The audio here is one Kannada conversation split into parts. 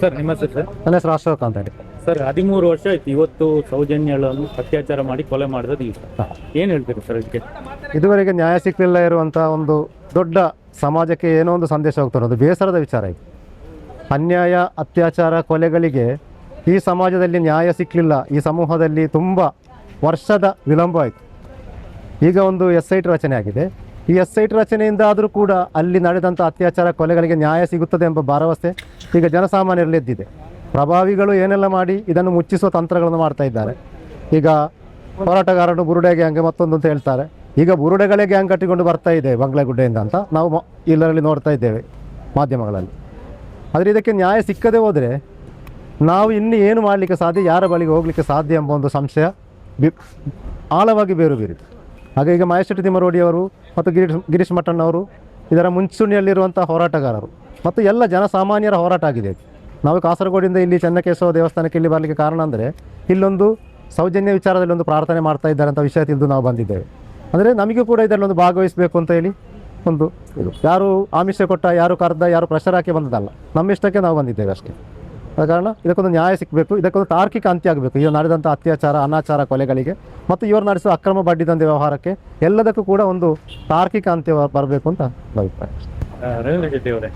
ಸರ್ ನಿಮ್ಮ ಹೆಸರು ಸರ್? ನನ್ನ ಹೆಸರು ಅಶೋಕ್ ಅಂತ ಹೇಳಿ. ಸರ್ ಹದಿಮೂರು ವರ್ಷ ಆಯ್ತು. ಇವತ್ತು ಸೌಜನ್ಯಗಳನ್ನು ಅತ್ಯಾಚಾರ ಮಾಡಿ ಕೊಲೆ ಮಾಡಿದ ದಿವಸ. ಏನು ಹೇಳ್ತೀರಿ ಸರ್ ಇದಕ್ಕೆ? ಇದುವರೆಗೆ ನ್ಯಾಯ ಸಿಕ್ಕಲಿಲ್ಲ ಇರುವಂಥ ಒಂದು ದೊಡ್ಡ ಸಮಾಜಕ್ಕೆ ಏನೋ ಒಂದು ಸಂದೇಶ ಹೋಗ್ತಾರೆ ಅದು ಬೇಸರದ ವಿಚಾರ ಇದು. ಅನ್ಯಾಯ ಅತ್ಯಾಚಾರ ಕೊಲೆಗಳಿಗೆ ಈ ಸಮಾಜದಲ್ಲಿ ನ್ಯಾಯ ಸಿಕ್ಕಲಿಲ್ಲ ಈ ಸಮೂಹದಲ್ಲಿ ತುಂಬ ವರ್ಷದ ವಿಳಂಬ ಆಯಿತು ಈಗ ಒಂದು ಎಸ್ ಐ ಟಿ ರಚನೆ ಆಗಿದೆ. ಈ ಎಸ್ ಐ ರಚನೆಯಿಂದಾದರೂ ಕೂಡ ಅಲ್ಲಿ ನಡೆದಂಥ ಅತ್ಯಾಚಾರ ಕೊಲೆಗಳಿಗೆ ನ್ಯಾಯ ಸಿಗುತ್ತದೆ ಎಂಬ ಭರವಸೆ ಈಗ ಜನಸಾಮಾನ್ಯರಲ್ಲಿ ಎದ್ದಿದೆ ಪ್ರಭಾವಿಗಳು ಏನೆಲ್ಲ ಮಾಡಿ ಇದನ್ನು ಮುಚ್ಚಿಸುವ ತಂತ್ರಗಳನ್ನು ಮಾಡ್ತಾ ಇದ್ದಾರೆ. ಈಗ ಹೋರಾಟಗಾರರು ಬುರುಡೆ ಗ್ಯಾಂಗ್ ಮತ್ತೊಂದು ಅಂತ ಹೇಳ್ತಾರೆ. ಈಗ ಬುರುಡೆಗಳೇ ಗ್ಯಾಂಗ್ ಕಟ್ಟಿಕೊಂಡು ಬರ್ತಾ ಇದೆ ಬಂಗ್ಲಾಗುಡ್ಡೆಯಿಂದ ಅಂತ ನಾವು ಇಲ್ಲರಲ್ಲಿ ನೋಡ್ತಾ ಇದ್ದೇವೆ ಮಾಧ್ಯಮಗಳಲ್ಲಿ. ಆದರೆ ಇದಕ್ಕೆ ನ್ಯಾಯ ಸಿಕ್ಕದೇ ಹೋದರೆ ನಾವು ಇನ್ನು ಏನು ಮಾಡಲಿಕ್ಕೆ ಸಾಧ್ಯ, ಯಾರ ಬಳಿಗೆ ಹೋಗಲಿಕ್ಕೆ ಸಾಧ್ಯ ಎಂಬ ಒಂದು ಸಂಶಯ ಬಿ ಆಳವಾಗಿ ಬೇರು ಬೀರಿತು ಹಾಗೆ ಈಗ ಮಹೇಶ್ವರಿ ತಿಮ್ಮರೋಡಿಯವರು ಮತ್ತು ಗಿರೀಶ್ ಗಿರೀಶ್ ಮಠಣ್ಣವರು ಇದರ ಮುಂಚೂಣಿಯಲ್ಲಿರುವಂಥ ಹೋರಾಟಗಾರರು. ಮತ್ತು ಎಲ್ಲ ಜನಸಾಮಾನ್ಯರ ಹೋರಾಟ ಆಗಿದೆ ನಾವು ಕಾಸರಗೋಡಿಂದ ಇಲ್ಲಿ ಚೆನ್ನಕೇಶವ ದೇವಸ್ಥಾನಕ್ಕೆ ಇಲ್ಲಿ ಬರಲಿಕ್ಕೆ ಕಾರಣ ಅಂದರೆ, ಇಲ್ಲೊಂದು ಸೌಜನ್ಯ ವಿಚಾರದಲ್ಲಿ ಒಂದು ಪ್ರಾರ್ಥನೆ ಮಾಡ್ತಾ ಇದ್ದಾರೆ ಅಂತ ವಿಷಯ ತಿಳಿದು ನಾವು ಬಂದಿದ್ದೇವೆ. ಅಂದರೆ ನಮಗೂ ಕೂಡ ಇದರಲ್ಲಿ ಒಂದು ಭಾಗವಹಿಸಬೇಕು ಅಂತ ಹೇಳಿ ಒಂದು ಇದು. ಯಾರು ಆಮಿಷ ಕೊಟ್ಟ, ಯಾರು ಕರೆದ, ಯಾರು ಪ್ರೆಷರ್ ಹಾಕಿ ಬಂದದಲ್ಲ ನಮ್ಮಿಷ್ಟಕ್ಕೆ ನಾವು ಬಂದಿದ್ದೇವೆ ಅಷ್ಟೇ. ಆದ ಕಾರಣ ಇದಕ್ಕೊಂದು ನ್ಯಾಯ ಸಿಕ್ಕಬೇಕು ಇದಕ್ಕೊಂದು ತಾರ್ಕಿಕ ಅಂತ್ಯ ಆಗಬೇಕು. ಇವರು ನಡೆದಂಥ ಅತ್ಯಾಚಾರ ಅನಾಚಾರ ಕೊಲೆಗಳಿಗೆ. ಮತ್ತು ಇವರು ನಡೆಸುವ ಅಕ್ರಮ ಬಡ್ಡಿ ದಂಧೆ ವ್ಯವಹಾರಕ್ಕೆ ಎಲ್ಲದಕ್ಕೂ ಕೂಡ ಒಂದು ತಾರ್ಕಿಕ ಅಂತ್ಯ ಬರಬೇಕು ಅಂತ ನನ್ನ ಅಭಿಪ್ರಾಯ. ರವೀಂದ್ರ ಶೆಟ್ಟಿ ಅವರೇ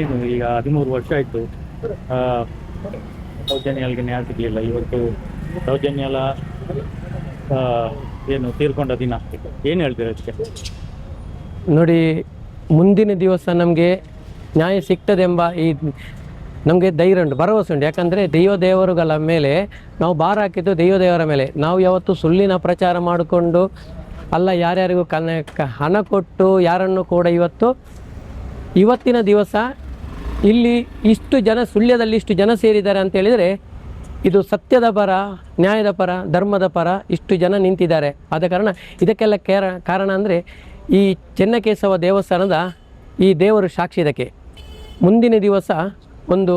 ಏನು ಈಗ ಹದಿಮೂರು ವರ್ಷ ಆಯಿತು. ಸೌಜನ್ಯಗಳಿಗೆ ನ್ಯಾಯ ಸಿಗಲಿಲ್ಲ. ಇವತ್ತು ಸೌಜನ್ಯಲ ಆ, ಏನು ತೀರ್ಕೊಂಡ ದಿನ. ಏನು ಹೇಳ್ತೀರ ಅದಕ್ಕೆ? ನೋಡಿ ಮುಂದಿನ ದಿವಸ ನಮಗೆ ನ್ಯಾಯ ಸಿಗ್ತದೆಂಬ ಈ ನಮಗೆ ಧೈರ್ಯ ಉಂಟು, ಭರವಸೆ ಉಂಟು. ಯಾಕಂದರೆ ದೈವ ದೇವರುಗಳ ಮೇಲೆ ನಾವು ಭಾರ ಹಾಕಿದ್ದು ದೈವ ದೇವರ ಮೇಲೆ. ನಾವು ಯಾವತ್ತು ಸುಳ್ಳಿನ ಪ್ರಚಾರ ಮಾಡಿಕೊಂಡು ಅಲ್ಲ, ಯಾರ್ಯಾರಿಗೂ ಕನ ಹಣ ಕೊಟ್ಟು ಯಾರನ್ನು ಕೂಡ ಇವತ್ತು, ಇವತ್ತಿನ ದಿವಸ ಇಲ್ಲಿ ಇಷ್ಟು ಜನ, ಸುಳ್ಯದಲ್ಲಿ ಇಷ್ಟು ಜನ ಸೇರಿದ್ದಾರೆ ಅಂತ ಹೇಳಿದರೆ ಇದು ಸತ್ಯದ ಪರ, ನ್ಯಾಯದ ಪರ, ಧರ್ಮದ ಪರ ಇಷ್ಟು ಜನ ನಿಂತಿದ್ದಾರೆ. ಆದ ಕಾರಣ ಇದಕ್ಕೆಲ್ಲ ಕೇರ, ಕಾರಣ ಅಂದರೆ ಈ ಚೆನ್ನಕೇಶವ ದೇವಸ್ಥಾನದ ಈ ದೇವರು ಸಾಕ್ಷಿ ಇದಕ್ಕೆ. ಮುಂದಿನ ದಿವಸ ಒಂದು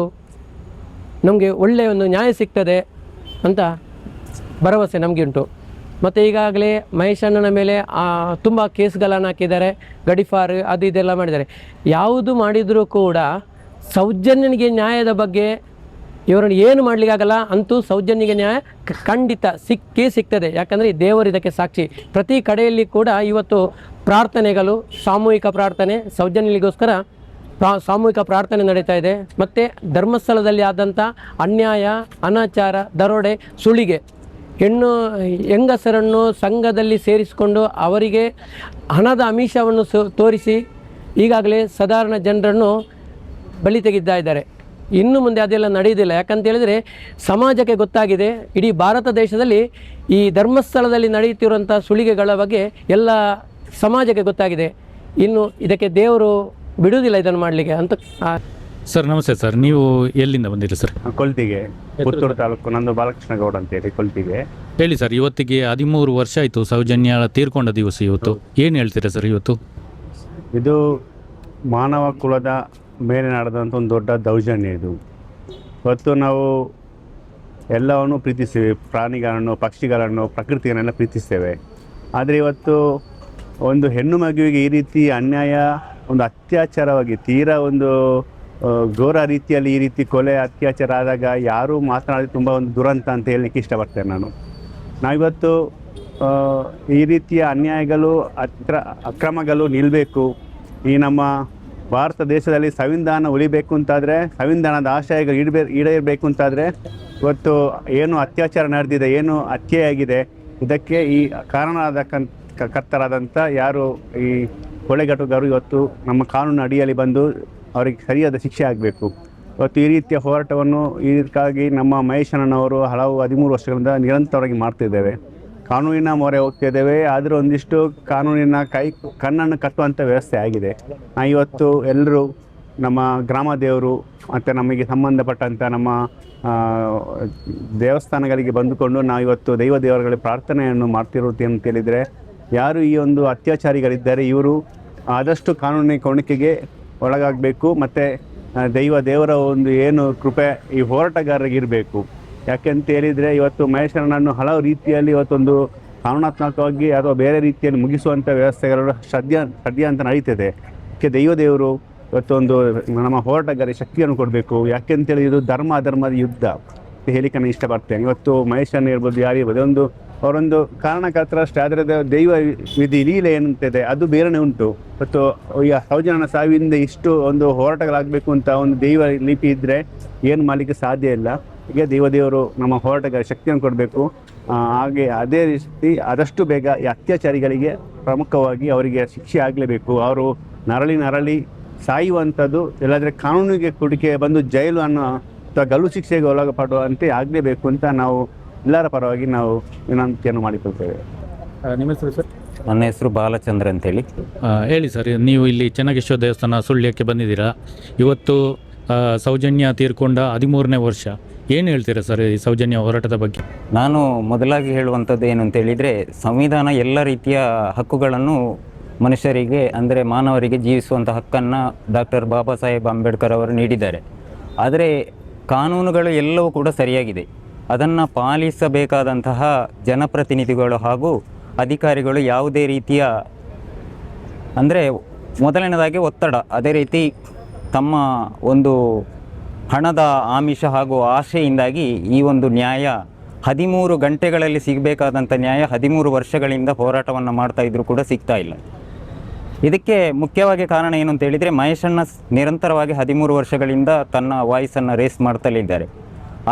ನಮಗೆ ಒಳ್ಳೆಯ ಒಂದು ನ್ಯಾಯ ಸಿಗ್ತದೆ ಅಂತ ಭರವಸೆ ನಮಗೆ ಉಂಟು ಮತ್ತು ಈಗಾಗಲೇ ಮಹೇಶಣ್ಣನ ಮೇಲೆ ತುಂಬ ಕೇಸ್ಗಳನ್ನು ಹಾಕಿದ್ದಾರೆ, ಗಡಿಫಾರ್ ಅದು ಇದೆಲ್ಲ ಮಾಡಿದ್ದಾರೆ. ಯಾವುದು ಮಾಡಿದರೂ ಕೂಡ ಸೌಜನ್ಯನಿಗೆ ನ್ಯಾಯದ ಬಗ್ಗೆ ಇವರನ್ನು ಏನು ಮಾಡಲಿಕ್ಕಾಗಲ್ಲ ಅಂತೂ ಸೌಜನ್ಯಿಗೆ ನ್ಯಾಯ ಖಂಡಿತ ಸಿಕ್ಕೇ ಸಿಗ್ತದೆ. ಯಾಕಂದರೆ ದೇವರು ಇದಕ್ಕೆ ಸಾಕ್ಷಿ. ಪ್ರತಿ ಕಡೆಯಲ್ಲಿ ಕೂಡ ಇವತ್ತು ಪ್ರಾರ್ಥನೆಗಳು, ಸಾಮೂಹಿಕ ಪ್ರಾರ್ಥನೆ ಸೌಜನ್ಯನಿಗೋಸ್ಕರ ಸಾಮೂಹಿಕ ಪ್ರಾರ್ಥನೆ ನಡೀತಾ ಇದೆ. ಮತ್ತು ಧರ್ಮಸ್ಥಳದಲ್ಲಿ ಆದಂಥ ಅನ್ಯಾಯ, ಅನಾಚಾರ, ದರೋಡೆ, ಸುಳಿಗೆ, ಹೆಣ್ಣು, ಹೆಂಗಸರನ್ನು ಸಂಘದಲ್ಲಿ ಸೇರಿಸಿಕೊಂಡು ಅವರಿಗೆ ಹಣದ ಅಮಿಷವನ್ನು ಸು, ತೋರಿಸಿ ಈಗಾಗಲೇ ಸಾಧಾರಣ ಜನರನ್ನು ಬಲಿ ತೆಗಿತಾ ಇದ್ದಾರೆ. ಇನ್ನು ಮುಂದೆ ಅದೆಲ್ಲ ನಡೆಯುವುದಿಲ್ಲ. ಯಾಕಂತ ಹೇಳಿದರೆ ಸಮಾಜಕ್ಕೆ ಗೊತ್ತಾಗಿದೆ, ಇಡೀ ಭಾರತ ದೇಶದಲ್ಲಿ ಈ ಧರ್ಮಸ್ಥಳದಲ್ಲಿ ನಡೆಯುತ್ತಿರುವಂಥ ಸುಳಿಗೆಗಳ ಬಗ್ಗೆ ಎಲ್ಲ ಸಮಾಜಕ್ಕೆ ಗೊತ್ತಾಗಿದೆ. ಇನ್ನು ಇದಕ್ಕೆ ದೇವರು ಬಿಡುವುದಿಲ್ಲ ಇದನ್ನು ಮಾಡಲಿಕ್ಕೆ ಅಂತ. ಆ, ಸರ್ ನಮಸ್ತೆ ಸರ್. ನೀವು ಎಲ್ಲಿಂದ ಬಂದಿರಿ ಸರ್? ಕೊಲ್ತಿಗೆ. ಪುತ್ತೂರು ತಾಲೂಕು ನಂದು ಬಾಲಕೃಷ್ಣ ಗೌಡ ಅಂತೇಳಿ ಕೊಲ್ತಿಗೆ. ಹೇಳಿ ಸರ್ ಇವತ್ತಿಗೆ ಹದಿಮೂರು ವರ್ಷ ಆಯಿತು ಸೌಜನ್ಯ ತೀರ್ಕೊಂಡ ದಿವಸ ಇವತ್ತು. ಏನು ಹೇಳ್ತೀರಾ ಸರ್ ಇವತ್ತು? ಇದು ಮಾನವ ಕುಲದ ಮೇಲೆ ನಡೆದಂಥ ಒಂದು ದೊಡ್ಡ ದೌರ್ಜನ್ಯ ಇದು. ಇವತ್ತು ನಾವು ಎಲ್ಲವನ್ನು ಪ್ರೀತಿಸ್ತೇವೆ. ಪ್ರಾಣಿಗಳನ್ನು ಪಕ್ಷಿಗಳನ್ನು ಪ್ರಕೃತಿಯನ್ನೆಲ್ಲ ಪ್ರೀತಿಸ್ತೇವೆ. ಆದರೆ ಇವತ್ತು ಒಂದು ಹೆಣ್ಣು ಮಗುವಿಗೆ ಈ ರೀತಿ ಅನ್ಯಾಯ ಒಂದು ಅತ್ಯಾಚಾರವಾಗಿ, ತೀರಾ ಒಂದು ಘೋರ ರೀತಿಯಲ್ಲಿ ಈ ರೀತಿ ಕೊಲೆ, ಅತ್ಯಾಚಾರ ಆದಾಗ ಯಾರೂ ಮಾತನಾಡಿ ತುಂಬ ಒಂದು ದುರಂತ ಅಂತ ಹೇಳಲಿಕ್ಕೆ ಇಷ್ಟಪಡ್ತೇನೆ ನಾನು. ನಾವಿವತ್ತು ಈ ರೀತಿಯ ಅನ್ಯಾಯಗಳು ಅಕ್ರ ಅಕ್ರಮಗಳು ನಿಲ್ಲಬೇಕು ಈ ನಮ್ಮ ಭಾರತ ದೇಶದಲ್ಲಿ ಸಂವಿಧಾನ ಉಳಿಬೇಕು ಅಂತಾದರೆ, ಸಂವಿಧಾನದ ಆಶಯಗಳು ಈಡಬೇ ಈಡೇರಬೇಕು ಅಂತಾದರೆ, ಇವತ್ತು ಏನು ಅತ್ಯಾಚಾರ ನಡೆದಿದೆ, ಏನು ಹತ್ಯೆಯಾಗಿದೆ ಇದಕ್ಕೆ ಈ ಕಾರಣ ಆದ ಕರ್ತರಾದಂಥ ಯಾರು ಈ ಕೊಲೆಗಟುಗರು ಇವತ್ತು ನಮ್ಮ ಕಾನೂನು ಅಡಿಯಲ್ಲಿ ಬಂದು ಅವರಿಗೆ ಸರಿಯಾದ ಶಿಕ್ಷೆ ಆಗಬೇಕು. ಇವತ್ತು ಈ ರೀತಿಯ ಹೋರಾಟವನ್ನು ಇದಕ್ಕಾಗಿ ನಮ್ಮ ಮಹೇಶಣ್ಣನವರು ಹಲವು ಹದಿಮೂರು ವರ್ಷಗಳಿಂದ ನಿರಂತರವಾಗಿ ಮಾಡ್ತಿದ್ದೇವೆ. ಕಾನೂನಿನ ಮೊರೆ ಹೋಗ್ತಿದ್ದೇವೆ. ಆದರೂ ಒಂದಿಷ್ಟು ಕಾನೂನಿನ ಕೈ ಕಣ್ಣನ್ನು ಕಟ್ಟುವಂಥ ವ್ಯವಸ್ಥೆ ಆಗಿದೆ. ಇವತ್ತು ಎಲ್ಲರೂ ನಮ್ಮ ಗ್ರಾಮ ದೇವರು ಮತ್ತು ನಮಗೆ ಸಂಬಂಧಪಟ್ಟಂಥ ನಮ್ಮ ದೇವಸ್ಥಾನಗಳಿಗೆ ಬಂದುಕೊಂಡು ನಾವು ಇವತ್ತು ದೈವ ದೇವರುಗಳಿಗೆ ಪ್ರಾರ್ಥನೆಯನ್ನು ಅಂತ ಹೇಳಿದರೆ ಯಾರು ಈ ಒಂದು ಅತ್ಯಾಚಾರಿಗಳಿದ್ದಾರೆ, ಇವರು ಆದಷ್ಟು ಕಾನೂನಿನ ಕೊಣಿಕೆಗೆ ಒಳಗಾಗಬೇಕು, ಮತ್ತು ದೈವ ದೇವರ ಒಂದು ಏನು ಕೃಪೆ ಈ ಹೋರಾಟಗಾರರಿಗೆ ಇರಬೇಕು ಯಾಕೆಂತ ಹೇಳಿದರೆ, ಇವತ್ತು ಮಹೇಶ್ವರನನ್ನು ಹಲವು ರೀತಿಯಲ್ಲಿ ಇವತ್ತೊಂದು ಕಾನೂನಾತ್ಮಕವಾಗಿ ಅಥವಾ ಬೇರೆ ರೀತಿಯಲ್ಲಿ ಮುಗಿಸುವಂಥ ವ್ಯವಸ್ಥೆಗಳು ಸದ್ಯ ಸದ್ಯ ಅಂತ ನಡೀತದೆ. ಅದಕ್ಕೆ ದೈವ ದೇವರು ಇವತ್ತೊಂದು ನಮ್ಮ ಹೋರಾಟಗಾರಿ ಶಕ್ತಿಯನ್ನು ಕೊಡಬೇಕು. ಯಾಕೆಂತೇಳಿ ಇದು ಧರ್ಮ ಅಧರ್ಮದ ಯುದ್ಧ. ಹೇಳಿಕೆ ನಾನು ಇಷ್ಟಪಡ್ತೇನೆ. ಇವತ್ತು ಮಹೇಶನ್ ಇರ್ಬೋದು ಯಾರು ಇರ್ಬೋದು ಒಂದು ಅವರೊಂದು ಕಾರಣಕರ್ತರ ಆದರೆ ದೈವ ವಿಧಿ ಲೀಲೆ ಏನಂತಿದೆ? ಅದು ಬೇರೆನೇ ಉಂಟು. ಮತ್ತು ಈಗ ಸೌಜನ ಸಾವಿಂದ ಇಷ್ಟು ಒಂದು ಹೋರಾಟಗಳಾಗಬೇಕು ಅಂತ ಒಂದು ದೈವ ಲಿಪಿ ಇದ್ದರೆ ಏನು ಮಾಡಲಿಕ್ಕೆ ಸಾಧ್ಯ ಇಲ್ಲ. ಈಗ ದೇವದೇವರು ನಮ್ಮ ಹೋರಾಟಗಾರ ಶಕ್ತಿಯನ್ನು ಕೊಡಬೇಕು. ಹಾಗೆ ಅದೇ ರೀತಿ ಆದಷ್ಟು ಬೇಗ ಈ ಅತ್ಯಾಚಾರಿಗಳಿಗೆ ಪ್ರಮುಖವಾಗಿ ಅವರಿಗೆ ಶಿಕ್ಷೆ ಆಗಲೇಬೇಕು. ಅವರು ನರಳಿ ನರಳಿ ಸಾಯುವಂಥದ್ದು, ಇಲ್ಲಾದರೆ ಕಾನೂನಿಗೆ ಕುಡಿಕೆ ಬಂದು ಜೈಲು ಅನ್ನೋ ಅಥವಾ ಗಲ್ಲು ಶಿಕ್ಷೆಗೆ ಒಳಗಪಡುವಂತೆ ಆಗಲೇಬೇಕು ಅಂತ ನಾವು ಎಲ್ಲರ ಪರವಾಗಿ ನಾವು ವಿನಂತಿಯನ್ನು ಮಾಡಿಕೊಳ್ತೇವೆ. ನಿಮ್ಮ ಹೆಸರು ಸರ್? ನನ್ನ ಹೆಸರು ಬಾಲಚಂದ್ರ ಅಂತೇಳಿ. ಹೇಳಿ ಸರ್ ನೀವು ಇಲ್ಲಿ ಚೆನ್ನಕೇಶ್ವರ ದೇವಸ್ಥಾನ ಸುಳ್ಯಕ್ಕೆ ಬಂದಿದ್ದೀರಾ? ಇವತ್ತು ಆ, ಸೌಜನ್ಯ ತೀರ್ಕೊಂಡ ಹದಿಮೂರನೇ ವರ್ಷ. ಏನು ಹೇಳ್ತೀರಾ ಸರ್ ಈ ಸೌಜನ್ಯ ಹೋರಾಟದ ಬಗ್ಗೆ? ನಾನು ಮೊದಲಾಗಿ ಹೇಳುವಂಥದ್ದು ಏನು ಅಂತ ಹೇಳಿದರೆ ಸಂವಿಧಾನ ಎಲ್ಲ ರೀತಿಯ ಹಕ್ಕುಗಳನ್ನು ಮನುಷ್ಯರಿಗೆ ಅಂದರೆ ಮಾನವರಿಗೆ ಜೀವಿಸುವಂಥ ಹಕ್ಕನ್ನು ಡಾಕ್ಟರ್ ಬಾಬಾ ಸಾಹೇಬ್ ಅಂಬೇಡ್ಕರ್ ಅವರು ನೀಡಿದ್ದಾರೆ. ಆದರೆ ಕಾನೂನುಗಳು ಎಲ್ಲವೂ ಕೂಡ ಸರಿಯಾಗಿದೆ. ಅದನ್ನು ಪಾಲಿಸಬೇಕಾದಂತಹ ಜನಪ್ರತಿನಿಧಿಗಳು ಹಾಗೂ ಅಧಿಕಾರಿಗಳು ಯಾವುದೇ ರೀತಿಯ, ಅಂದರೆ ಮೊದಲನೇದಾಗಿ ಒತ್ತಡ, ಅದೇ ರೀತಿ ತಮ್ಮ ಒಂದು ಹಣದ ಆಮಿಷ ಹಾಗೂ ಆಶೆಯಿಂದಾಗಿ ಈ ಒಂದು ನ್ಯಾಯ ಹದಿಮೂರು ಗಂಟೆಗಳಲ್ಲಿ ಸಿಗಬೇಕಾದಂಥ ನ್ಯಾಯ ಹದಿಮೂರು ವರ್ಷಗಳಿಂದ ಹೋರಾಟವನ್ನು ಮಾಡ್ತಾ ಇದ್ರೂ ಕೂಡ ಸಿಗ್ತಾ ಇಲ್ಲ. ಇದಕ್ಕೆ ಮುಖ್ಯವಾಗಿ ಕಾರಣ ಏನು ಅಂತ ಹೇಳಿದರೆ ಮಹೇಶಣ್ಣ ನಿರಂತರವಾಗಿ ಹದಿಮೂರು ವರ್ಷಗಳಿಂದ ತನ್ನ ವಾಯ್ಸನ್ನು ರೇಸ್ ಮಾಡ್ತಲೇ ಇದ್ದಾರೆ.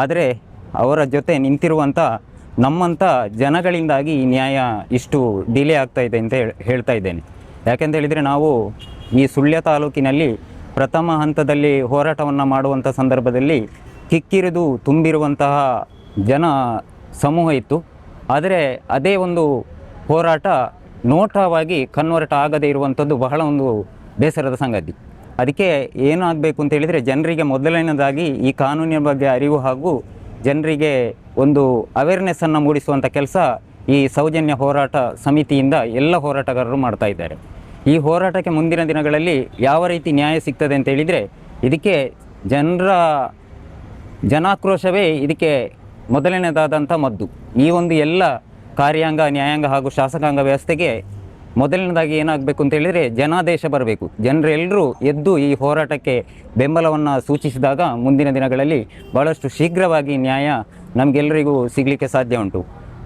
ಆದರೆ ಅವರ ಜೊತೆ ನಿಂತಿರುವಂಥ ನಮ್ಮಂಥ ಜನಗಳಿಂದಾಗಿ ಈ ನ್ಯಾಯ ಇಷ್ಟು ಡಿಲೇ ಆಗ್ತಾ ಇದೆ ಅಂತ ಹೇಳ್- ಹೇಳ್ತಾ ಇದ್ದೇನೆ. ಯಾಕೆಂತ ಹೇಳಿದರೆ ನಾವು ಈ ಸುಳ್ಯ ತಾಲೂಕಿನಲ್ಲಿ ಪ್ರಥಮ ಹಂತದಲ್ಲಿ ಹೋರಾಟವನ್ನು ಮಾಡುವಂಥ ಸಂದರ್ಭದಲ್ಲಿ ಕಿಕ್ಕಿರಿದು ತುಂಬಿರುವಂತಹ ಜನ ಸಮೂಹ ಇತ್ತು. ಆದರೆ ಅದೇ ಒಂದು ಹೋರಾಟ ನೋಟವಾಗಿ ಕನ್ವರ್ಟ್ ಆಗದೇ ಇರುವಂಥದ್ದು ಬಹಳ ಒಂದು ಬೇಸರದ ಸಂಗತಿ. ಅದಕ್ಕೆ ಏನಾಗಬೇಕು ಅಂತ ಹೇಳಿದರೆ ಜನರಿಗೆ ಮೊದಲನೇದಾಗಿ ಈ ಕಾನೂನಿನ ಬಗ್ಗೆ ಅರಿವು ಹಾಗೂ ಜನರಿಗೆ ಒಂದು ಅವೇರ್ನೆಸ್ಸನ್ನು ಮೂಡಿಸುವಂಥ ಕೆಲಸ ಈ ಸೌಜನ್ಯ ಹೋರಾಟ ಸಮಿತಿಯಿಂದ ಎಲ್ಲ ಹೋರಾಟಗಾರರು ಮಾಡ್ತಾ ಇದ್ದಾರೆ. ಈ ಹೋರಾಟಕ್ಕೆ ಮುಂದಿನ ದಿನಗಳಲ್ಲಿ ಯಾವ ರೀತಿ ನ್ಯಾಯ ಸಿಗ್ತದೆ ಅಂತ ಹೇಳಿದರೆ, ಇದಕ್ಕೆ ಜನರ ಜನಾಕ್ರೋಶವೇ ಇದಕ್ಕೆ ಮೊದಲನೇದಾದಂಥ ಮದ್ದು. ಈ ಒಂದು ಎಲ್ಲ ಕಾರ್ಯಾಂಗ, ನ್ಯಾಯಾಂಗ ಹಾಗೂ ಶಾಸಕಾಂಗ ವ್ಯವಸ್ಥೆಗೆ ಮೊದಲನೇದಾಗಿ ಏನಾಗಬೇಕು ಅಂತ ಹೇಳಿದರೆ ಜನಾದೇಶ ಬರಬೇಕು. ಜನರೆಲ್ಲರೂ ಎದ್ದು ಈ ಹೋರಾಟಕ್ಕೆ ಬೆಂಬಲವನ್ನು ಸೂಚಿಸಿದಾಗ ಮುಂದಿನ ದಿನಗಳಲ್ಲಿ ಭಾಳಷ್ಟು ಶೀಘ್ರವಾಗಿ ನ್ಯಾಯ ನಮಗೆಲ್ಲರಿಗೂ ಸಿಗಲಿಕ್ಕೆ ಸಾಧ್ಯ ಉಂಟು.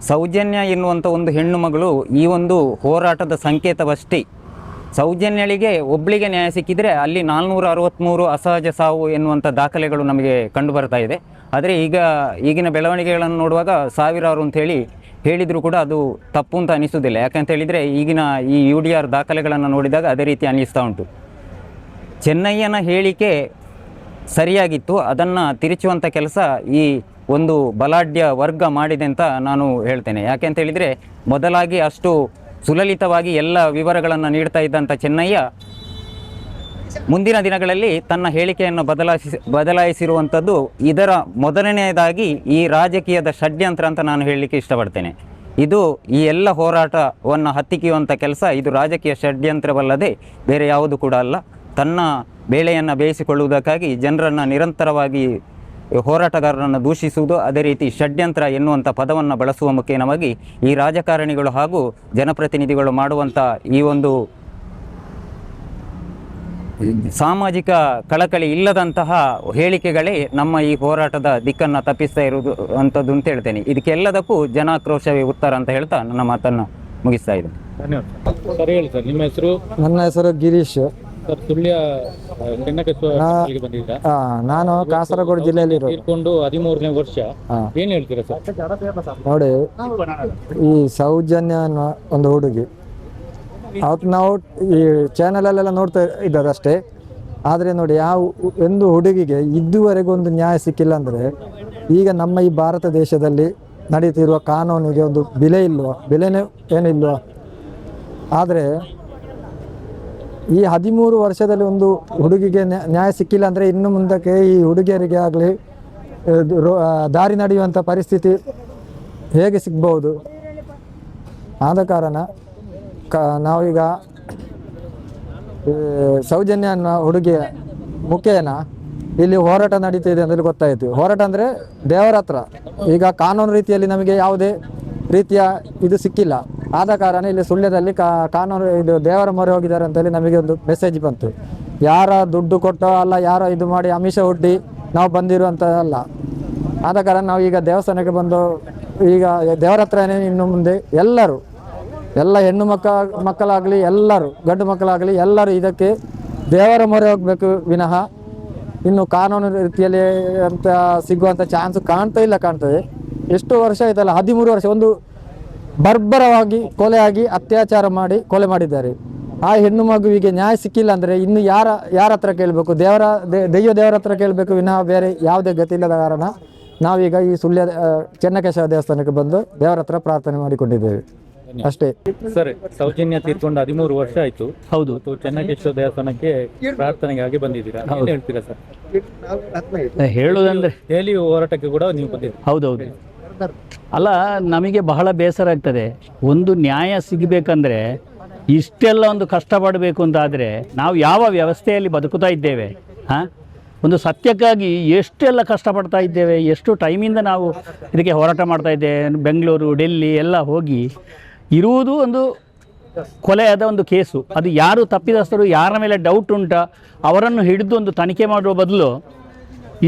ಸೌಜನ್ಯ ಎನ್ನುವಂಥ ಒಂದು ಹೆಣ್ಣು ಮಗಳು ಈ ಒಂದು ಹೋರಾಟದ ಸಂಕೇತವಷ್ಟೇ. ಸೌಜನ್ಯಳಿಗೆ ಒಬ್ಬಳಿಗೆ ನ್ಯಾಯ ಸಿಕ್ಕಿದರೆ ಅಲ್ಲಿ ನಾಲ್ನೂರ ಅರವತ್ತ್ಮೂರು ಅಸಹಜ ಸಾವು ಎನ್ನುವಂಥ ದಾಖಲೆಗಳು ನಮಗೆ ಕಂಡು ಬರ್ತಾ ಇದೆ. ಆದರೆ ಈಗ ಈಗಿನ ಬೆಳವಣಿಗೆಗಳನ್ನು ನೋಡುವಾಗ ಸಾವಿರಾರು ಅಂತ ಹೇಳಿ ಹೇಳಿದರೂ ಕೂಡ ಅದು ತಪ್ಪು ಅಂತ ಅನಿಸೋದಿಲ್ಲ ಯಾಕಂತ ಹೇಳಿದರೆ ಈಗಿನ ಈ ಯು ಡಿ ಆರ್ ದಾಖಲೆಗಳನ್ನು ನೋಡಿದಾಗ ಅದೇ ರೀತಿ ಅನ್ನಿಸ್ತಾ ಉಂಟು. ಚೆನ್ನಯ್ಯನ ಹೇಳಿಕೆ ಸರಿಯಾಗಿತ್ತು. ಅದನ್ನು ತಿರುಚುವಂಥ ಕೆಲಸ ಈ ಒಂದು ಬಲಾಢ್ಯ ವರ್ಗ ಮಾಡಿದೆ ಅಂತ ನಾನು ಹೇಳ್ತೇನೆ. ಯಾಕೆ ಅಂತ ಹೇಳಿದರೆ ಮೊದಲಾಗಿ ಅಷ್ಟು ಸುಲಲಿತವಾಗಿ ಎಲ್ಲ ವಿವರಗಳನ್ನು ನೀಡ್ತಾ ಇದ್ದಂಥ ಚೆನ್ನಯ್ಯ ಮುಂದಿನ ದಿನಗಳಲ್ಲಿ ತನ್ನ ಹೇಳಿಕೆಯನ್ನು ಬದಲಾಯಿಸಿ, ಬದಲಾಯಿಸಿರುವಂಥದ್ದು ಇದರ ಮೊದಲನೆಯದಾಗಿ ಈ ರಾಜಕೀಯದ ಷಡ್ಯಂತ್ರ ಅಂತ ನಾನು ಹೇಳಲಿಕ್ಕೆ ಇಷ್ಟಪಡ್ತೇನೆ. ಇದು ಈ ಎಲ್ಲ ಹೋರಾಟವನ್ನು ಹತ್ತಿಕ್ಕಿಯುವಂಥ ಕೆಲಸ, ಇದು ರಾಜಕೀಯ ಷಡ್ಯಂತ್ರವಲ್ಲದೆ ಬೇರೆ ಯಾವುದು ಕೂಡ ಅಲ್ಲ. ತನ್ನ ಬೇಳೆಯನ್ನು ಬೇಯಿಸಿಕೊಳ್ಳುವುದಕ್ಕಾಗಿ ಜನರನ್ನು ನಿರಂತರವಾಗಿ ಹೋರಾಟಗಾರರನ್ನು ದೂಷಿಸುವುದು, ಅದೇ ರೀತಿ ಷಡ್ಯಂತ್ರ ಎನ್ನುವಂಥ ಪದವನ್ನು ಬಳಸುವ ಮುಖೇನವಾಗಿ ಈ ರಾಜಕಾರಣಿಗಳು ಹಾಗೂ ಜನಪ್ರತಿನಿಧಿಗಳು ಮಾಡುವಂಥ ಈ ಒಂದು ಸಾಮಾಜಿಕ ಕಳಕಳಿ ಇಲ್ಲದಂತಹ ಹೇಳಿಕೆಗಳೇ ನಮ್ಮ ಈ ಹೋರಾಟದ ದಿಕ್ಕನ್ನು ತಪ್ಪಿಸ್ತಾ ಇರುವುದು ಅಂಥದ್ದು ಅಂತ ಹೇಳ್ತೇನೆ. ಇದಕ್ಕೆಲ್ಲದಕ್ಕೂ ಜನಾಕ್ರೋಶವೇ ಉತ್ತರ ಅಂತ ಹೇಳ್ತಾ ನನ್ನ ಮಾತನ್ನು ಮುಗಿಸ್ತಾ ಇದ್ದೇನೆ. ಧನ್ಯವಾದ. ಸರ್ ಹೇಳಿ ಸರ್ ನಿಮ್ಮ ಹೆಸರು? ನನ್ನ ಹೆಸರು ಗಿರೀಶ್. ಸರ್ ಸುಳ್ಯ ಚೆನ್ನಕೇಶ್ವರ ಬಂದಿದ್ದೀರಾ? ಆ, ನಾನು ಕಾಸರಗೋಡು ಜಿಲ್ಲೆಯಲ್ಲಿರೋದು ತೀರ್ಕೊಂಡು ಹದಿಮೂರನೇ ವರ್ಷ. ಏನು ಹೇಳ್ತೀರಾ ಸರ್? ನೋಡಿ ಈ ಸೌಜನ್ಯ ಅನ್ನೋ ಒಂದು ಹುಡುಗಿ ಅವತ್ತು ನಾವು ಈ ಚಾನಲಲ್ಲೆಲ್ಲ ನೋಡ್ತಾ ಇದ್ದದಷ್ಟೇ. ಆದರೆ ನೋಡಿ ಯಾವ ಒಂದು ಹುಡುಗಿಗೆ ಇದುವರೆಗೂ ಒಂದು ನ್ಯಾಯ ಸಿಕ್ಕಿಲ್ಲ ಅಂದರೆ ಈಗ ನಮ್ಮ ಈ ಭಾರತ ದೇಶದಲ್ಲಿ ನಡೀತಿರುವ ಕಾನೂನಿಗೆ ಒಂದು ಬೆಲೆ ಇಲ್ವಾ? ಬೆಲೆನೇ ಏನಿಲ್ವ ಆದರೆ ಈ ಹದಿಮೂರು ವರ್ಷದಲ್ಲಿ ಒಂದು ಹುಡುಗಿಗೆ ನ್ಯಾ- ನ್ಯಾಯ ಸಿಕ್ಕಿಲ್ಲ ಅಂದರೆ ಇನ್ನು ಮುಂದಕ್ಕೆ ಈ ಹುಡುಗಿಯರಿಗೆ ಆಗಲಿ ದಾರಿ ನಡೆಯುವಂಥ ಪರಿಸ್ಥಿತಿ ಹೇಗೆ ಸಿಗ್ಬೋದು ಆದ ಕಾರಣ ಕ, ನಾವೀಗ ಸೌಜನ್ಯ ಅನ್ನೋ ಹುಡುಗಿಯ ಮುಖೇನ ಇಲ್ಲಿ ಹೋರಾಟ ನಡೀತಿದೆ ಅಂತ ಗೊತ್ತಾಯಿತು. ಹೋರಾಟ ಅಂದರೆ ದೇವರ ಹತ್ರ. ಈಗ ಕಾನೂನು ರೀತಿಯಲ್ಲಿ ನಮಗೆ ಯಾವುದೇ ರೀತಿಯ ಇದು ಸಿಕ್ಕಿಲ್ಲ. ಆದ ಕಾರಣ ಇಲ್ಲಿ ಸುಳ್ಳ್ಯದಲ್ಲಿ ಕಾನೂನು ಇದು ದೇವರ ಮೊರೆ ಹೋಗಿದ್ದಾರೆ ಅಂತೇಳಿ ನಮಗೆ ಒಂದು ಮೆಸೇಜ್ ಬಂತು. ಯಾರ ದುಡ್ಡು ಕೊಟ್ಟೋ ಅಲ್ಲ, ಯಾರೋ ಇದು ಮಾಡಿ ಅಮಿಷ ಹುಟ್ಟಿ ನಾವು ಬಂದಿರುವಂಥ ಅಲ್ಲ ಆದ ಕಾರಣ ನಾವು ಈಗ ದೇವಸ್ಥಾನಕ್ಕೆ ಬಂದು ಈಗ ದೇವರ ಹತ್ರನೇ ಇನ್ನು ಮುಂದೆ ಎಲ್ಲರೂ ಎಲ್ಲ ಹೆಣ್ಣು ಮಕ್ಕ, ಮಕ್ಕಳಾಗಲಿ ಎಲ್ಲರೂ, ಗಂಡು ಮಕ್ಕಳಾಗಲಿ ಎಲ್ಲರೂ ಇದಕ್ಕೆ ದೇವರ ಮೊರೆ ಹೋಗಬೇಕು ವಿನಃ. ಇನ್ನು ಕಾನೂನು ರೀತಿಯಲ್ಲಿ ಅಂತ ಸಿಗುವಂಥ ಚಾನ್ಸ್ ಕಾಣ್ತಾ ಇಲ್ಲ ಕಾಣ್ತದೆ ಎಷ್ಟು ವರ್ಷ ಆಯ್ತಲ್ಲ ಹದಿಮೂರು ವರ್ಷ, ಒಂದು ಬರ್ಬರವಾಗಿ, ಕೊಲೆಯಾಗಿ ಅತ್ಯಾಚಾರ ಮಾಡಿ, ಕೊಲೆ ಮಾಡಿದ್ದಾರೆ. ಆ ಹೆಣ್ಣು ಮಗುವಿಗೆ ನ್ಯಾಯ ಸಿಕ್ಕಿಲ್ಲ ಅಂದರೆ ಇನ್ನು ಯಾರ ಯಾರ ಹತ್ರ ಕೇಳಬೇಕು? ದೇವರ ದೈವ ದೇವರ ಹತ್ರ ಕೇಳಬೇಕು ವಿನಃ ಬೇರೆ ಯಾವುದೇ ಗತಿ ಇಲ್ಲದ ಕಾರಣ ನಾವೀಗ ಈ ಸುಳ್ಯ ಚೆನ್ನಕೇಶವ ದೇವಸ್ಥಾನಕ್ಕೆ ಬಂದು ದೇವರ ಹತ್ರ ಪ್ರಾರ್ಥನೆ ಮಾಡಿಕೊಂಡಿದ್ದೇವೆ. ಅಷ್ಟೇ. ಸರ್ ಸೌಜನ್ಯ ತೀರ್ಕೊಂಡು ಹದಿಮೂರು ವರ್ಷ ಆಯ್ತು. ಹೌದು. ಚೆನ್ನಕೇಶ್ವರ ದೇವಸ್ಥಾನಕ್ಕೆ ಪ್ರಾರ್ಥನೆಗಾಗಿ ಬಂದಿದ್ದೀರಾ? ಏನ್ ಹೇಳ್ತೀರಾ ಸರ್? ಹೇಳುವುದಂದ್ರೆ ಹೇಳಿ ಹೋರಾಟಕ್ಕೆ ಕೂಡ ನೀವು ಬಂದಿದ್ದೀರಾ? ಹೌದೌದು. ಅಲ್ಲ ನಮಗೆ ಬಹಳ ಬೇಸರ ಆಗ್ತದೆ. ಒಂದು ನ್ಯಾಯ ಸಿಗಬೇಕಂದ್ರೆ ಇಷ್ಟೆಲ್ಲ ಒಂದು ಕಷ್ಟಪಡಬೇಕು ಅಂತಾದರೆ ನಾವು ಯಾವ ವ್ಯವಸ್ಥೆಯಲ್ಲಿ ಬದುಕುತ್ತಾ ಇದ್ದೇವೆ? ಹಾಂ? ಒಂದು ಸತ್ಯಕ್ಕಾಗಿ ಎಷ್ಟೆಲ್ಲ ಕಷ್ಟಪಡ್ತಾ ಇದ್ದೇವೆ? ಎಷ್ಟು ಟೈಮಿಂದ ನಾವು ಇದಕ್ಕೆ ಹೋರಾಟ ಮಾಡ್ತಾ ಇದ್ದೇವೆ? ಬೆಂಗಳೂರು ಡೆಲ್ಲಿ ಎಲ್ಲ ಹೋಗಿ ಇರುವುದು ಒಂದು ಕೊಲೆಯಾದ ಒಂದು ಕೇಸು. ಅದು ಯಾರು ತಪ್ಪಿದಸ್ಥರು, ಯಾರ ಮೇಲೆ ಡೌಟ್ ಉಂಟಾ, ಅವರನ್ನು ಹಿಡಿದು ಒಂದು ತನಿಖೆ ಮಾಡುವ ಬದಲು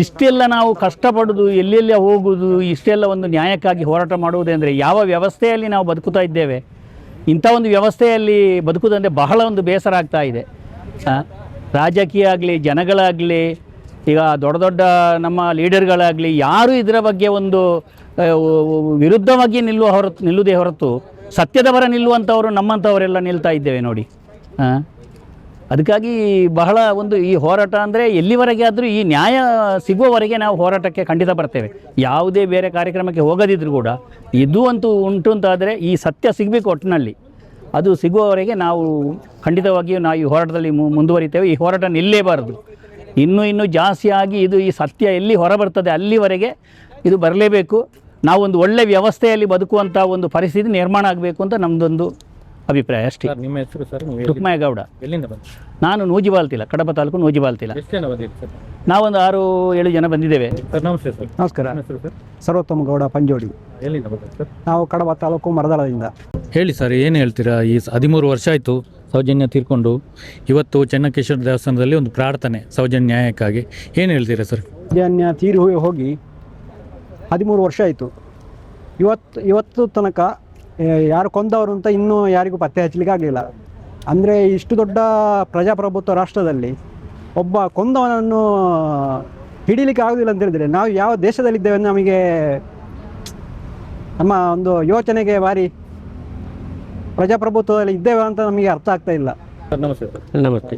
ಇಷ್ಟೆಲ್ಲ ನಾವು ಕಷ್ಟಪಡೋದು, ಎಲ್ಲೆಲ್ಲ ಹೋಗುವುದು ಇಷ್ಟೆಲ್ಲ ಒಂದು ನ್ಯಾಯಕ್ಕಾಗಿ ಹೋರಾಟ ಮಾಡುವುದೆಂದರೆ ಯಾವ ವ್ಯವಸ್ಥೆಯಲ್ಲಿ ನಾವು ಬದುಕುತ್ತಾ ಇದ್ದೇವೆ? ಇಂಥ ಒಂದು ವ್ಯವಸ್ಥೆಯಲ್ಲಿ ಬದುಕುವುದಂದರೆ ಬಹಳ ಒಂದು ಬೇಸರ ಆಗ್ತಾ ಇದೆ. ರಾಜಕೀಯ ಆಗಲಿ, ಜನಗಳಾಗಲಿ, ಈಗ ದೊಡ್ಡ ದೊಡ್ಡ ನಮ್ಮ ಲೀಡರ್ಗಳಾಗಲಿ, ಯಾರು ಇದರ ಬಗ್ಗೆ ಒಂದು ವಿರುದ್ಧವಾಗಿ ನಿಲ್ಲುವ ಹೊರತು, ನಿಲ್ಲುವುದೇ ಹೊರತು ಸತ್ಯದ ಪರ ನಿಲ್ಲುವಂಥವರು ನಮ್ಮಂಥವರೆಲ್ಲ ನಿಲ್ತಾ ಇದ್ದೇವೆ ನೋಡಿ. ಅದಕ್ಕಾಗಿ ಬಹಳ ಒಂದು ಈ ಹೋರಾಟ ಅಂದರೆ ಎಲ್ಲಿವರೆಗೆ ಆದರೂ ಈ ನ್ಯಾಯ ಸಿಗುವವರೆಗೆ ನಾವು ಹೋರಾಟಕ್ಕೆ ಖಂಡಿತ ಬರ್ತೇವೆ. ಯಾವುದೇ ಬೇರೆ ಕಾರ್ಯಕ್ರಮಕ್ಕೆ ಹೋಗದಿದ್ರೂ ಕೂಡ ಇದು ಅಂತೂ ಉಂಟು ಅಂತಾದರೆ ಈ ಸತ್ಯ ಸಿಗಬೇಕು ಒಟ್ಟಿನಲ್ಲಿ ಅದು ಸಿಗುವವರೆಗೆ ನಾವು ಖಂಡಿತವಾಗಿಯೂ ನಾವು ಈ ಹೋರಾಟದಲ್ಲಿ ಮುಂದುವರಿತೇವೆ. ಈ ಹೋರಾಟ ನಿಲ್ಲೇಬಾರದು. ಇನ್ನೂ ಇನ್ನೂ ಜಾಸ್ತಿಯಾಗಿ ಇದು ಈ ಸತ್ಯ ಎಲ್ಲಿ ಹೊರಬರ್ತದೆ ಅಲ್ಲಿವರೆಗೆ ಇದು ಬರಲೇಬೇಕು. ನಾವೊಂದು ಒಳ್ಳೆ ವ್ಯವಸ್ಥೆಯಲ್ಲಿ ಬದುಕುವಂಥ ಒಂದು ಪರಿಸ್ಥಿತಿ ನಿರ್ಮಾಣ ಆಗಬೇಕು ಅಂತ ನಮ್ಮದೊಂದು ಅಭಿಪ್ರಾಯ ಅಷ್ಟೇ. ಸರ್ ನಿಮ್ಮ ಹೆಸರು ಸರ್ ನೀವು ಎಲ್ಲಿ- ತುಕ್ಮಾಯಗೌಡ ಎಲ್ಲಿಂದ ಬಂದ್ರಿ ನಾನು ನೂಜಿಬಾಲ್ತಿಲ್ಲ ಕಡಬ ತಾಲೂಕು ನೂಜಿಬಾಲ್ತಿಲ್ಲ ಎಷ್ಟು ಜನ ಬಂದಿರಿ ಸರ್? ನಾವೊಂದು ಆರು ಏಳು ಜನ ಬಂದಿದ್ದೇವೆ. ಸರ್ ನಮಸ್ತೆ ಸರ್. ನಮಸ್ಕಾರ. ನಿಮ್ಮ ಹೆಸರು ಸರ್? ಸರ್ವೋತ್ತಮ ಗೌಡ ಪಂಜೋಡಿ. ಎಲ್ಲಿಂದ ಬಂದ್ರಿ ಸರ್? ನಾವು ಕಡಬ ತಾಲೂಕು ಮರದಾಳದಿಂದ. ಹೇಳಿ ಸರ್ ಏನು ಹೇಳ್ತೀರಾ? ಈ ಸ- ಹದಿಮೂರು ವರ್ಷ ಆಯಿತು ಸೌಜನ್ಯ ತೀರ್ಕೊಂಡು ಇವತ್ತು ಚೆನ್ನಕೇಶ್ವರ ದೇವಸ್ಥಾನದಲ್ಲಿ ಒಂದು ಪ್ರಾರ್ಥನೆ ಸೌಜನ್ಯ ನ್ಯಾಯಕ್ಕಾಗಿ. ಏನು ಹೇಳ್ತೀರಾ ಸರ್? ಸೌಜನ್ಯ ತೀರಿ ಹೋಗಿ ಹೋಗಿ ಹದಿಮೂರು ವರ್ಷ ಆಯಿತು. ಇವತ್ತು ಇವತ್ತು ತನಕ ಯಾರು ಕೊಂದವರು ಅಂತ ಇನ್ನೂ ಯಾರಿಗೂ ಪತ್ತೆ ಹಚ್ಚಲಿಕ್ಕೆ ಆಗಲಿಲ್ಲ. ಅಂದರೆ ಇಷ್ಟು ದೊಡ್ಡ ಪ್ರಜಾಪ್ರಭುತ್ವ ರಾಷ್ಟ್ರದಲ್ಲಿ ಒಬ್ಬ ಕೊಂದವನನ್ನು ಹಿಡೀಲಿಕ್ಕೆ ಆಗೋದಿಲ್ಲ ಅಂತ ಹೇಳಿದರೆ ನಾವು ಯಾವ ದೇಶದಲ್ಲಿದ್ದೇವೆ ಅಂತ ನಮಗೆ ನಮ್ಮ ಒಂದು ಯೋಚನೆಗೆ ಭಾರಿ ಪ್ರಜಾಪ್ರಭುತ್ವದಲ್ಲಿ ಇದ್ದೇವೆ ಅಂತ ನಮಗೆ ಅರ್ಥ ಆಗ್ತಾ ಇಲ್ಲ. ಸರ್ ನಮಸ್ತೆ ನಮಸ್ತೆ.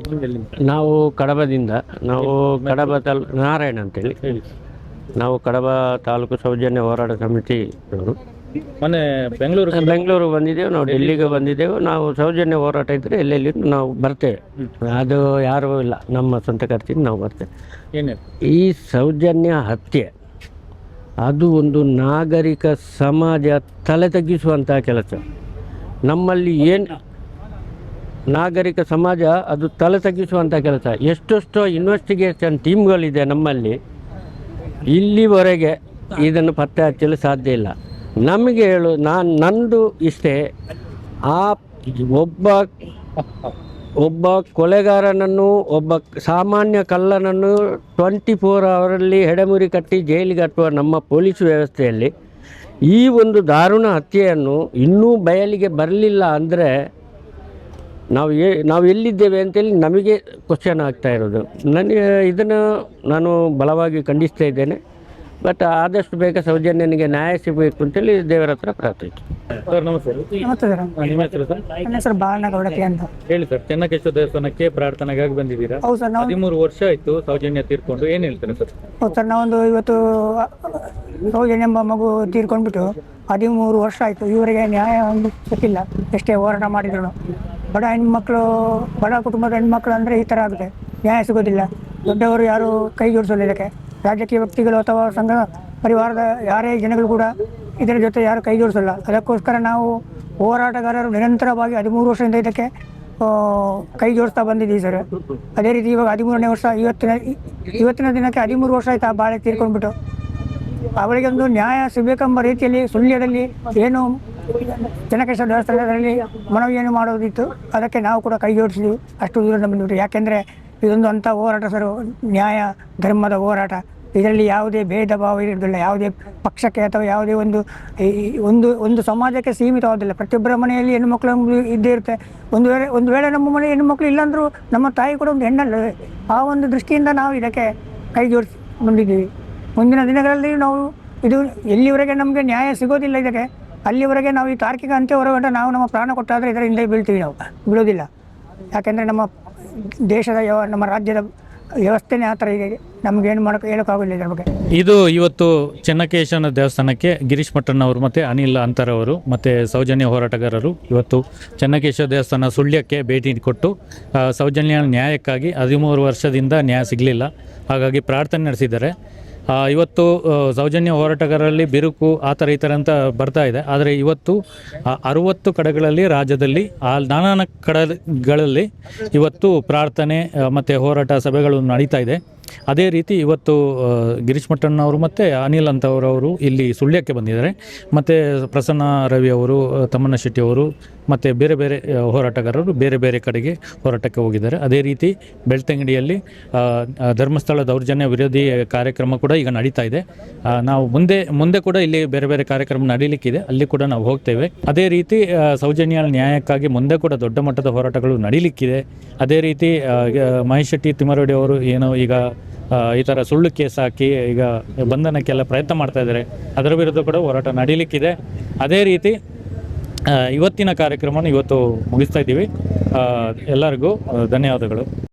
ನಾವು ಕಡಬದಿಂದ ನಾವು ಕಡಬ ತಲ್ ನಾರಾಯಣ ಅಂತೇಳಿ. ಹೇಳಿ. ನಾವು ಕಡಬ ತಾಲೂಕು ಸೌಜನ್ಯ ಹೋರಾಟ ಸಮಿತಿ ಮೊನ್ನೆ ಬೆಂಗಳೂರು ಬೆಂಗಳೂರು ಬಂದಿದ್ದೇವೆ ನಾವು ಡೆಲ್ಲಿಗೆ ಬಂದಿದ್ದೇವೆ. ನಾವು ಸೌಜನ್ಯ ಹೋರಾಟ ಇದ್ದರೆ ಎಲ್ಲೆಲ್ಲಿ ನಾವು ಬರ್ತೇವೆ. ಅದು ಯಾರೂ ಇಲ್ಲ ನಮ್ಮ ಸ್ವಂತ ಖರ್ಚಿಗೆ ನಾವು ಬರ್ತೇವೆ. ಏನೇ? ಈ ಸೌಜನ್ಯ ಹತ್ಯೆ ಅದು ಒಂದು ನಾಗರಿಕ ಸಮಾಜ ತಲೆ ತಗ್ಗಿಸುವಂತಹ ಕೆಲಸ. ನಮ್ಮಲ್ಲಿ ಏನು ನಾಗರಿಕ ಸಮಾಜ ಅದು ತಲೆ ತಗ್ಗಿಸುವಂಥ ಕೆಲಸ. ಎಷ್ಟೆಷ್ಟೋ ಇನ್ವೆಸ್ಟಿಗೇಷನ್ ಟೀಮ್ಗಳಿದೆ ನಮ್ಮಲ್ಲಿ. ಇಲ್ಲಿವರೆಗೆ ಇದನ್ನು ಪತ್ತೆ ಹಚ್ಚಲು ಸಾಧ್ಯ ಇಲ್ಲ. ನಮಗೆ ಹೇಳು, ನಾನು, ನಂದು ಇಷ್ಟೇ, ಆ ಒಬ್ಬ ಒಬ್ಬ ಕೊಲೆಗಾರನನ್ನು, ಒಬ್ಬ ಸಾಮಾನ್ಯ ಕಳ್ಳನನ್ನು ಟ್ವೆಂಟಿ ಫೋರ್ ಅವರಲ್ಲಿ ಹೆಡೆಮುರಿ ಕಟ್ಟಿ ಜೈಲಿಗೆ ಕಟ್ಟುವ ನಮ್ಮ ಪೊಲೀಸ್ ವ್ಯವಸ್ಥೆಯಲ್ಲಿ ಈ ಒಂದು ದಾರುಣ ಹತ್ಯೆಯನ್ನು ಇನ್ನೂ ಬಯಲಿಗೆ ಬರಲಿಲ್ಲ ಅಂದರೆ ನಾವು ಏ ನಾವು ಎಲ್ಲಿದ್ದೇವೆ ಅಂತೇಳಿ ನಮಗೆ ಕ್ವಶನ್ ಆಗ್ತಾ ಇರೋದು. ನನಗೆ ಇದನ್ನು ನಾನು ಬಲವಾಗಿ ಖಂಡಿಸ್ತಾ ಇದ್ದೇನೆ. ಬಟ್ ಆದಷ್ಟು ಬೇಗ ಸೌಜನ್ಯನಿಗೆ ನ್ಯಾಯ ಸಿಗಬೇಕು ಅಂತೇಳಿ ದೇವರ ಹತ್ರ ಪ್ರಾರ್ಥಿಸಿ ಸರ್ ನಮಸ್ತೆ. ನಮಸ್ತೆ ಸರ್. ನಿಮ್ಮ ಹೆಸರು ಸರ್? ನನ್ನ ಹೆಸರು ಬಾಲನಗೌಡಕ್ಕೆ ಅಂತ. ಹೇಳಿ ಸರ್ ಚೆನ್ನಕೇಶ್ವರ ದೇವಸ್ಥಾನಕ್ಕೆ ಪ್ರಾರ್ಥನೆಗಾಗಿ ಬಂದಿದ್ದೀರಾ? ಹೌದು ಸರ್ ನಾವು ಹದಿಮೂರು ವರ್ಷ ಆಯ್ತು ಸೌಜನ್ಯ ತೀರ್ಕೊಂಡು. ಏನು ಹೇಳ್ತಾರೆ ಸರ್? ಹೌದು ಸರ್ ನಾವೊಂದು ಇವತ್ತು ಸೌಜನ್ಯ ಎಂಬ ಮಗು ತೀರ್ಕೊಂಡ್ಬಿಟ್ಟು ಹದಿಮೂರು ವರ್ಷ ಆಯಿತು. ಇವರಿಗೆ ನ್ಯಾಯ ಒಂದು ಸಿಕ್ಕಿಲ್ಲ ಎಷ್ಟೇ ಹೋರಾಟ ಮಾಡಿದ್ರು. ಬಡ ಹೆಣ್ಮಕ್ಳು, ಬಡ ಕುಟುಂಬದ ಹೆಣ್ಮಕ್ಳು ಅಂದರೆ ಈ ಥರ ಆಗುತ್ತೆ. ನ್ಯಾಯ ಸಿಗೋದಿಲ್ಲ. ದೊಡ್ಡವರು ಯಾರು ಕೈ ಜೋಡಿಸೋಲ್ಲ ಇದಕ್ಕೆ. ರಾಜಕೀಯ ವ್ಯಕ್ತಿಗಳು ಅಥವಾ ಸಂಘ ಪರಿವಾರದ ಯಾರೇ ಜನಗಳು ಕೂಡ ಇದರ ಜೊತೆ ಯಾರು ಕೈ ಜೋಡಿಸಲ್ಲ. ಅದಕ್ಕೋಸ್ಕರ ನಾವು ಹೋರಾಟಗಾರರು ನಿರಂತರವಾಗಿ ಹದಿಮೂರು ವರ್ಷದಿಂದ ಇದಕ್ಕೆ ಕೈ ಜೋಡಿಸ್ತಾ ಬಂದಿದ್ದೀವಿ ಸರ್. ಅದೇ ರೀತಿ ಇವಾಗ ಹದಿಮೂರನೇ ವರ್ಷ, ಇವತ್ತಿನ ಇವತ್ತಿನ ದಿನಕ್ಕೆ ಹದಿಮೂರು ವರ್ಷ ಆಯ್ತು ಆ ಬಾಳೆ ತೀರ್ಕೊಂಡ್ಬಿಟ್ಟು. ಅವರಿಗೆ ಒಂದು ನ್ಯಾಯ ಸಿಗಬೇಕೆಂಬ ರೀತಿಯಲ್ಲಿ, ಸುಳ್ಯದಲ್ಲಿ ಏನು ಜನಕೇಶ್ವರ ದೇವಸ್ಥಾನದಲ್ಲಿ ಮನವಿಯನ್ನು ಮಾಡೋದಿತ್ತು ಅದಕ್ಕೆ ನಾವು ಕೂಡ ಕೈ ಜೋಡಿಸಿದ್ವಿ. ಅಷ್ಟು ದೂರ ಬಂದ್ಬಿಟ್ಟು ಯಾಕೆಂದರೆ ಇದೊಂದು ಅಂಥ ಹೋರಾಟ ಸರ್. ನ್ಯಾಯ, ಧರ್ಮದ ಹೋರಾಟ. ಇದರಲ್ಲಿ ಯಾವುದೇ ಭೇದ ಭಾವ ಇರೋದಿಲ್ಲ ಯಾವುದೇ ಪಕ್ಷಕ್ಕೆ ಅಥವಾ ಯಾವುದೇ ಒಂದು ಒಂದು ಒಂದು ಸಮಾಜಕ್ಕೆ ಸೀಮಿತವಾದಿಲ್ಲ ಪ್ರತಿಯೊಬ್ಬರ ಮನೆಯಲ್ಲಿ ಹೆಣ್ಣುಮಕ್ಳು ಇದ್ದೇ ಇರುತ್ತೆ. ಒಂದು ವೇಳೆ ಒಂದು ವೇಳೆ ನಮ್ಮ ಮನೆ ಹೆಣ್ಣುಮಕ್ಳು ಇಲ್ಲಾಂದರೂ ನಮ್ಮ ತಾಯಿ ಕೂಡ ಒಂದು ಹೆಣ್ಣಲ್ಲವೇ? ಆ ಒಂದು ದೃಷ್ಟಿಯಿಂದ ನಾವು ಇದಕ್ಕೆ ಕೈ ಜೋಡಿಸಿ ಬಂದಿದ್ದೀವಿ. ಮುಂದಿನ ದಿನಗಳಲ್ಲಿ ನಾವು ಇದು ಎಲ್ಲಿವರೆಗೆ ನಮಗೆ ನ್ಯಾಯ ಸಿಗೋದಿಲ್ಲ ಇದಕ್ಕೆ. ಅಲ್ಲಿವರೆಗೆ ನಾವು ಈ ತಾರ್ಕಿಕ ಅಂತ್ಯ ಹೊರಗಡೆ ನಾವು ನಮ್ಮ ಪ್ರಾಣ ಕೊಟ್ಟಾದರೆ ಇದರ ಹಿಂದೆ ಬೀಳ್ತೀವಿ ನಾವು. ಬೀಳೋದಿಲ್ಲ. ಯಾಕೆಂದರೆ ನಮ್ಮ ದೇಶದ ಯಾವ, ನಮ್ಮ ರಾಜ್ಯದ ವ್ಯವಸ್ಥೆನೇ ಆ ಥರ ಇದೆ ನಮ್ಗೆ ಏನು ಮಾಡೋಕೆ ಹೇಳೋಕ್ಕಾಗಲಿಲ್ಲ ಇದ್ರ ಬಗ್ಗೆ. ಇದು ಇವತ್ತು ಚೆನ್ನಕೇಶವನ ದೇವಸ್ಥಾನಕ್ಕೆ ಗಿರೀಶ್ ಮಠಣ್ಣವರು ಮತ್ತು ಅನಿಲ್ ಅಂತರವರು ಮತ್ತು ಸೌಜನ್ಯ ಹೋರಾಟಗಾರರು ಇವತ್ತು ಚೆನ್ನಕೇಶವ ದೇವಸ್ಥಾನ ಸುಳ್ಯಕ್ಕೆ ಭೇಟಿ ಕೊಟ್ಟು ಸೌಜನ್ಯ ನ್ಯಾಯಕ್ಕಾಗಿ ಹದಿಮೂರು ವರ್ಷದಿಂದ ನ್ಯಾಯ ಸಿಗಲಿಲ್ಲ. ಹಾಗಾಗಿ ಪ್ರಾರ್ಥನೆ ನಡೆಸಿದ್ದಾರೆ. ಇವತ್ತು ಸೌಜನ್ಯ ಹೋರಾಟಗಾರರಲ್ಲಿ ಬಿರುಕು ಆ ಥರ ಈ ಅಂತ ಬರ್ತಾ ಇದೆ. ಆದರೆ ಇವತ್ತು ಅರುವತ್ತು ಕಡೆಗಳಲ್ಲಿ ರಾಜ್ಯದಲ್ಲಿ, ಆ ನಾನಾ ಕಡೆಗಳಲ್ಲಿ ಇವತ್ತು ಪ್ರಾರ್ಥನೆ ಮತ್ತು ಹೋರಾಟ ಸಭೆಗಳು ನಡೀತಾ ಇದೆ. ಅದೇ ರೀತಿ ಇವತ್ತು ಗಿರೀಶ್ ಮಟ್ಟಣ್ಣವರು ಮತ್ತು ಅನಿಲ್ ಅಂತವರವರು ಇಲ್ಲಿ ಸುಳ್ಯಕ್ಕೆ ಬಂದಿದ್ದಾರೆ. ಮತ್ತು ಪ್ರಸನ್ನ ರವಿ ಅವರು ತಮ್ಮಣ್ಣ ಶೆಟ್ಟಿ ಅವರು ಮತ್ತು ಬೇರೆ ಬೇರೆ ಹೋರಾಟಗಾರರು ಬೇರೆ ಬೇರೆ ಕಡೆಗೆ ಹೋರಾಟಕ್ಕೆ ಹೋಗಿದ್ದಾರೆ. ಅದೇ ರೀತಿ ಬೆಳ್ತಂಗಡಿಯಲ್ಲಿ ಧರ್ಮಸ್ಥಳ ದೌರ್ಜನ್ಯ ವಿರೋಧಿ ಕಾರ್ಯಕ್ರಮ ಕೂಡ ಈಗ ನಡೀತಾ ಇದೆ. ನಾವು ಮುಂದೆ ಮುಂದೆ ಕೂಡ ಇಲ್ಲಿ ಬೇರೆ ಬೇರೆ ಕಾರ್ಯಕ್ರಮ ನಡೀಲಿಕ್ಕಿದೆ. ಅಲ್ಲಿ ಕೂಡ ನಾವು ಹೋಗ್ತೇವೆ. ಅದೇ ರೀತಿ ಸೌಜನ್ಯ ನ್ಯಾಯಕ್ಕಾಗಿ ಮುಂದೆ ಕೂಡ ದೊಡ್ಡ ಮಟ್ಟದ ಹೋರಾಟಗಳು ನಡೀಲಿಕ್ಕಿದೆ. ಅದೇ ರೀತಿ ಮಹೇಶ್ ಶೆಟ್ಟಿ ತಿಮ್ಮರೆಡ್ಡಿ ಅವರು ಏನು ಈಗ ಈ ಥರ ಸುಳ್ಳು ಕೇಸ್ ಹಾಕಿ ಈಗ ಬಂಧನಕ್ಕೆಲ್ಲ ಪ್ರಯತ್ನ ಮಾಡ್ತಾ ಇದ್ದಾರೆ. ಅದರ ವಿರುದ್ಧ ಕೂಡ ಹೋರಾಟ ನಡೀಲಿಕ್ಕಿದೆ. ಅದೇ ರೀತಿ ಇವತ್ತಿನ ಕಾರ್ಯಕ್ರಮವನ್ನು ಇವತ್ತು ಮುಗಿಸ್ತಾ ಇದ್ದೀವಿ. ಎಲ್ಲರಿಗೂ ಧನ್ಯವಾದಗಳು.